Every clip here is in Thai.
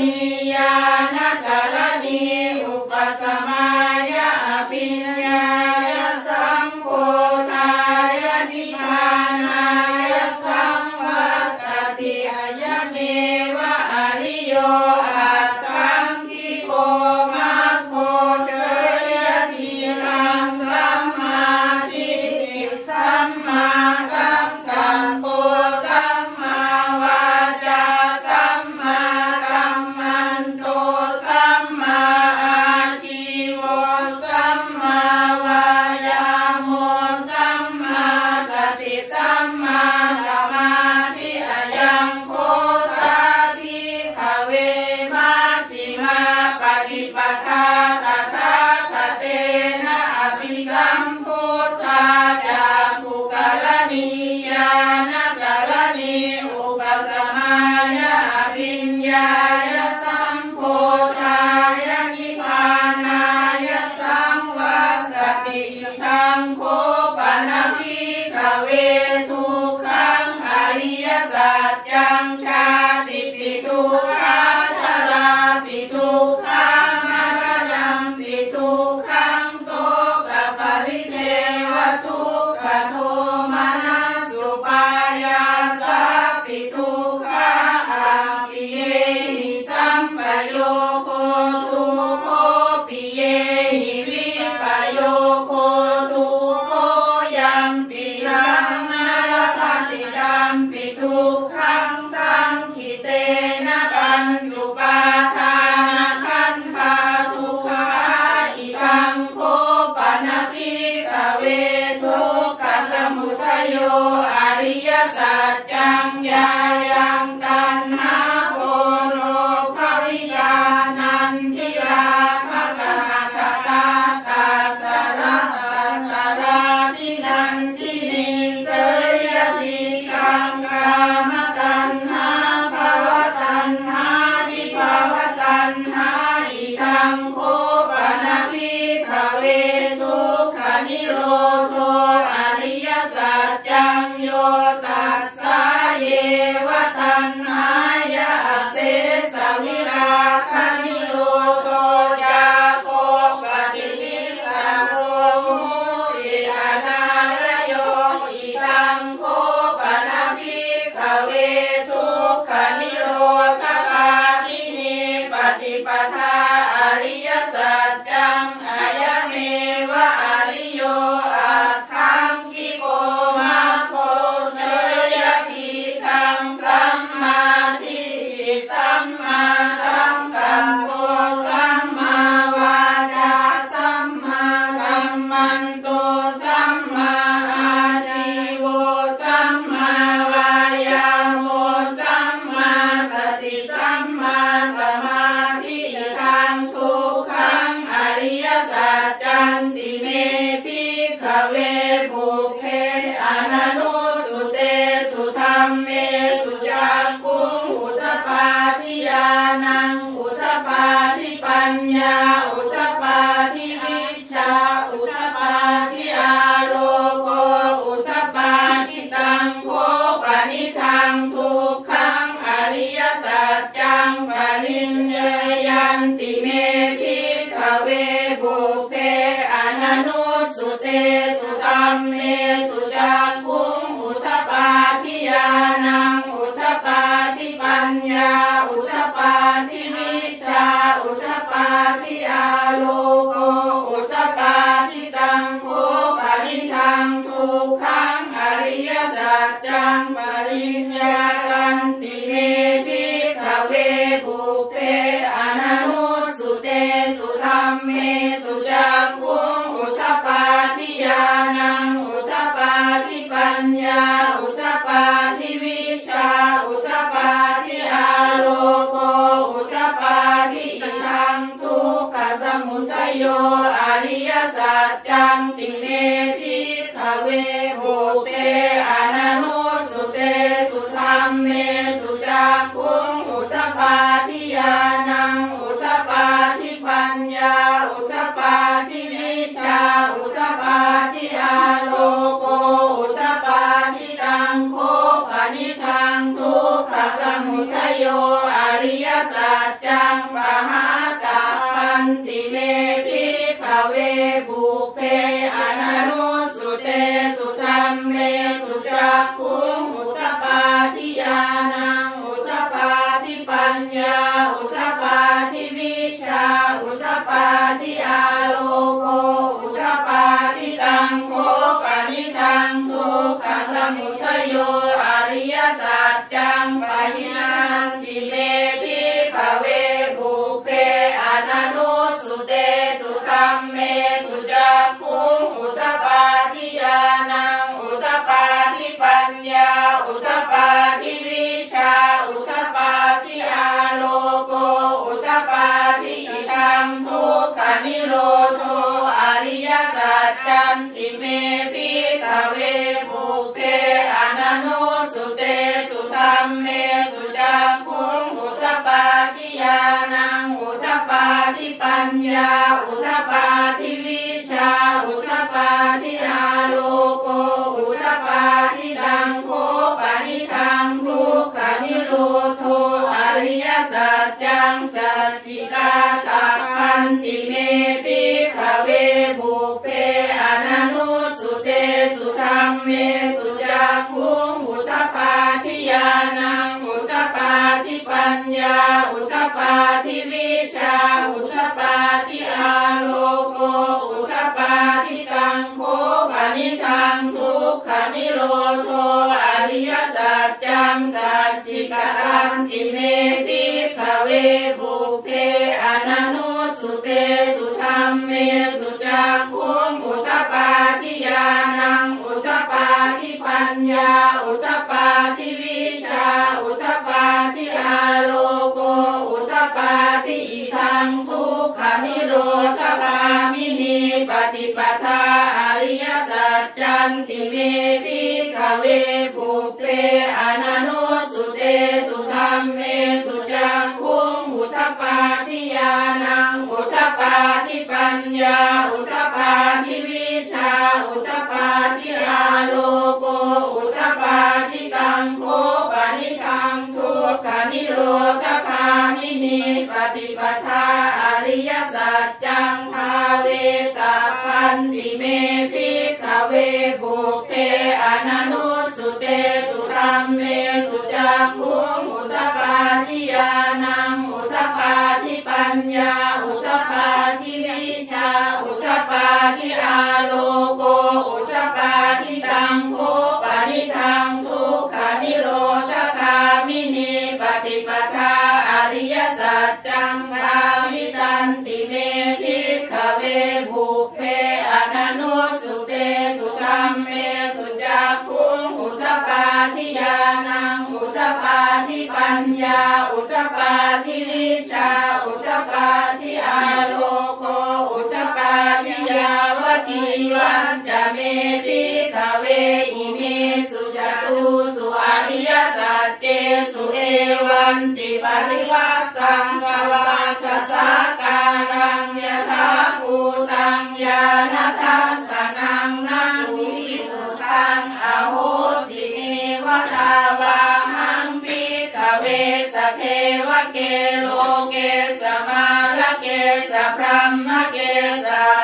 ร ปั ญญาอุทปาทิวิชาอุทปาทิอาโลโกอุทปาทิอิทังทุกขานิโรธคามินีปฏิปทาอริยสัจจันติเมพิขเวบุเพอนานุสุเตสุธรรมเมสุจักขุงอุทปาทิยานังอุทปาทิปัญญาอุทปาทิวิชาอุทปาทิอาโลก มังทุกขานิโรธคามินีปฏิปทาอริยสัจจังทาเวตาพันติเมพิขเวบุเพอนานุสุเตสุธรรมเมสุจักขุงอุทปาทิยานังอุทปาทิปัญญาอุทปาทิวิชาอุทปาทิอาโลโกอุทปาทิตังโค ตันติเมพิขเวบุพเพอนานุสุเตสุธรรมเมสุจักุงอุทปาทิยานังอุทปาทิปัญญา อุทปาทิวิชา อุทปาทิอาโลโกอุทปาทิยาวกีวันจะเมพิขเวอิเมสุจตุสุอริยสัจเจสุเอวันติปริวัตตั งกวาทสาการังยทาภูตังยาณทัสนังนาสีสุตังอโหสิเนวตาวาหังปิกเวสเทวเกโลเกสมาลเกสพรหมเกสา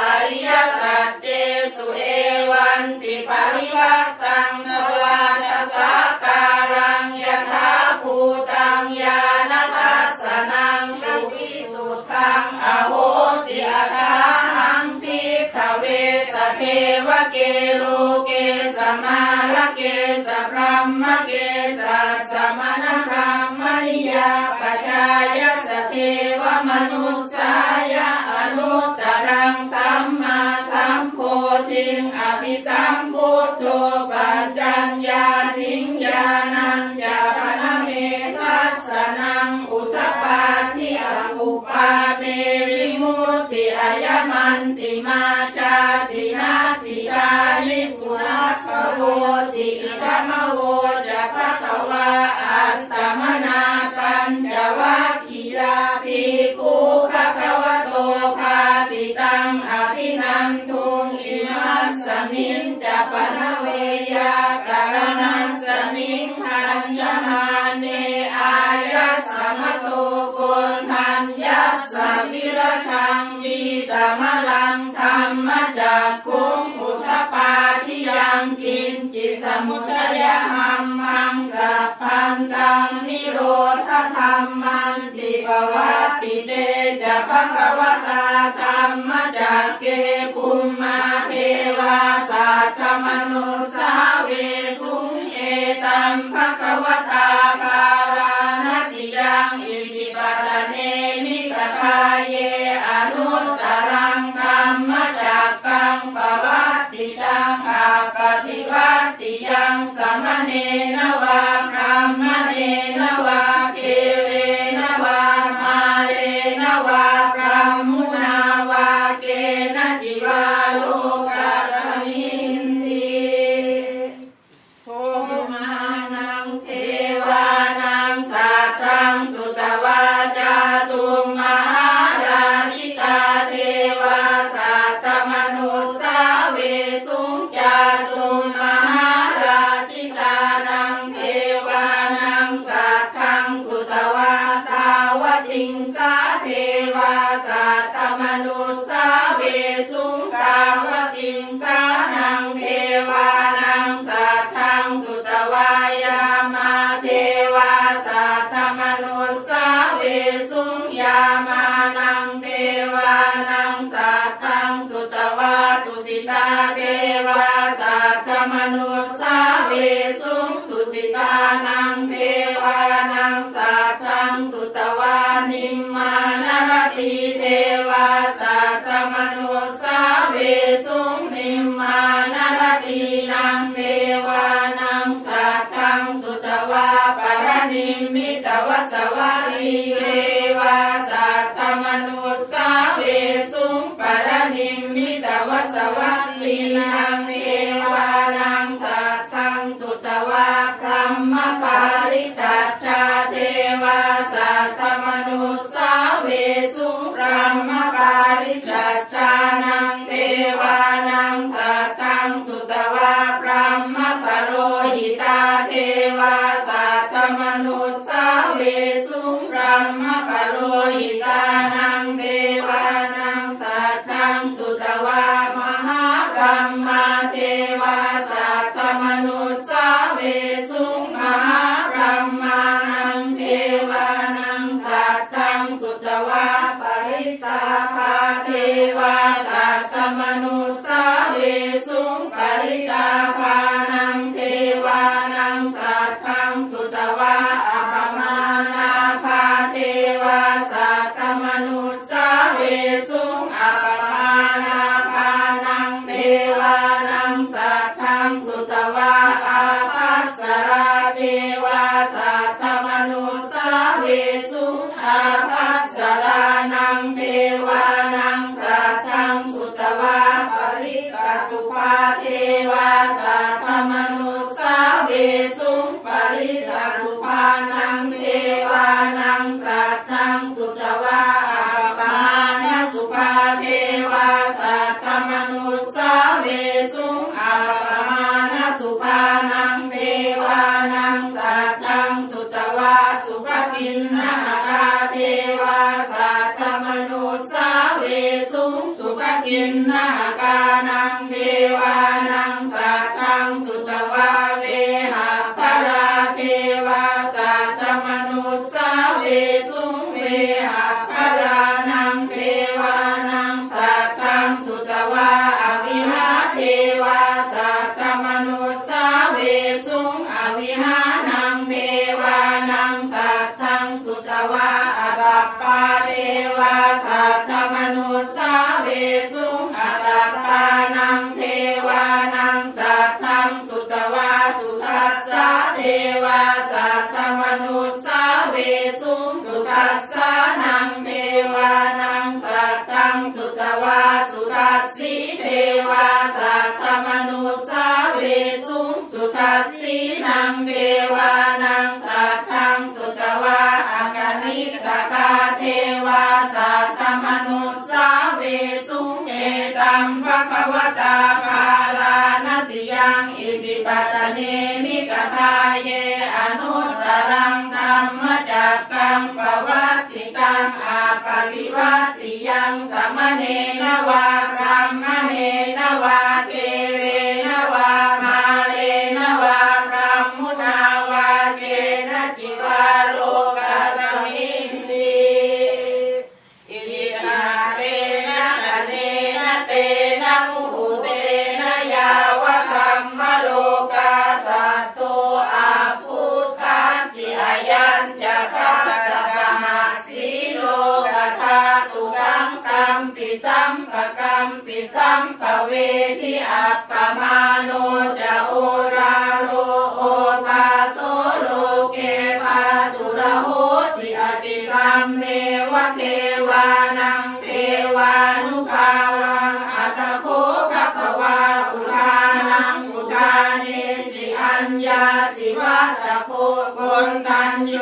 อริยสัจเจสุ มโวจะพะสวาอัตตมน มุตยหัมมังสัพพันตังนิโรธธรรมันติปวัติเตจะพังกวตาธรรมจักเกปุมมาเทวาสัจมนุสาวิสุงเอตังพักวตาปารานสิยังอิสิปะตะเนมิกะคาเย งสัตทังสุตวานิมมานรติเทวา Ojalá. มนุสาเวสุงสุทัสสีนังเทวานางสัตทังสุตวะอักนิกตกาเทวาสัตธมนุสาเวสุงเอตัมภะคะวตาปารานสิยังอิสิปัตเนมิกทาเยอนุตรังธรรมจักกังปวัติกังอาปริวัติยังสัมเนนวา ปิสัมปเวทิอัปปมาโนจะโอราโรโอปาโสโลเกปาตุระโหสิอติกรรมเมวะเทวานังเทวานุภาวังอัตโคภะคะวาอุทานังอุทาเนสิอัญญาสิวัตตโพกุณทันโย